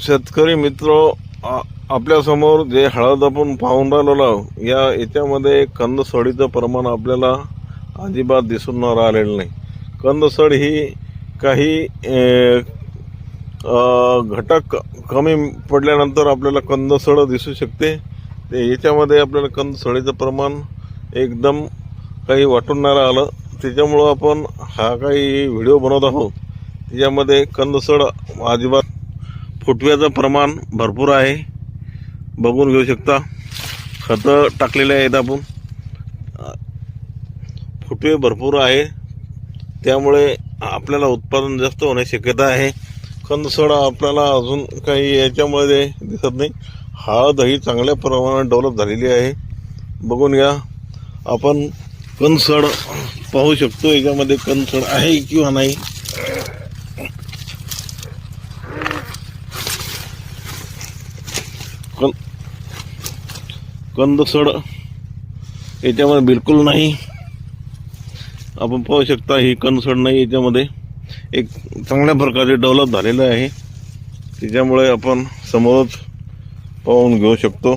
शेतकरी मित्र आपल्यासमोर जे हळद आपण पाहून राहिलेलो आहोत, या याच्यामध्ये कंदसडीचं प्रमाण आपल्याला अजिबात दिसून न राहिलेलं नाही. कंदसड ही काही घटक कमी पडल्यानंतर आपल्याला कंदसड दिसू शकते. ते याच्यामध्ये आपल्याला कंदसडीचं प्रमाण एकदम काही वाटून नाही राहिलं. त्याच्यामुळं आपण हा काही व्हिडिओ बनवत आहोत. त्याच्यामध्ये कंदसड अजिबात फुटव्याचं प्रमाण भरपूर आहे. बघून घेऊ शकता. खतं टाकलेले आहेत आपण. फुटवे भरपूर आहे. त्यामुळे आपल्याला उत्पादन जास्त होण्याची शक्यता आहे. कंदसड आपल्याला अजून काही याच्यामध्ये दिसत नाही. हळद ही चांगल्या प्रमाणात डेव्हलप झालेली आहे. बघून घ्या. आपण कणसड पाहू शकतो. याच्यामध्ये कणसड आहे किंवा नाही. कं कंदसड याच्यामध्ये बिलकुल नाही. आपण पाहू शकता ही कणसड नाही याच्यामध्ये. एक चांगल्या प्रकारे डेव्हलप झालेलं आहे. त्याच्यामुळे आपण समोरच पाहून घेऊ शकतो.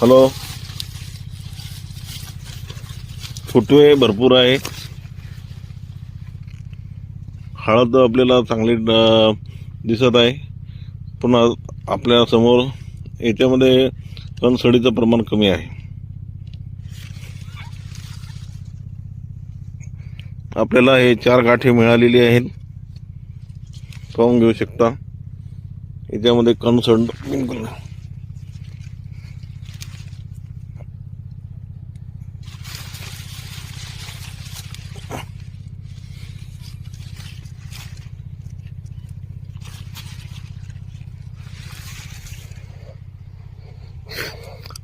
हॅलो फुटवे भरपूर आहे. हळद आपल्याला चांगली दिसत आहे. पुन्हा आपल्यासमोर याच्यामध्ये कणसडीचं प्रमाण कमी आहे. आपल्याला हे चार गाठी मिळालेली आहेत. पाहून घेऊ शकता. याच्यामध्ये कणसड बिलकुल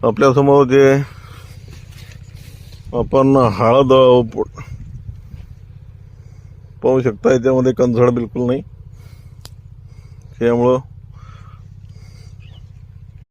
आपल्यासमोर जे आपण हळद पाहू शकता याच्यामध्ये कंझड बिलकुल नाही. त्यामुळं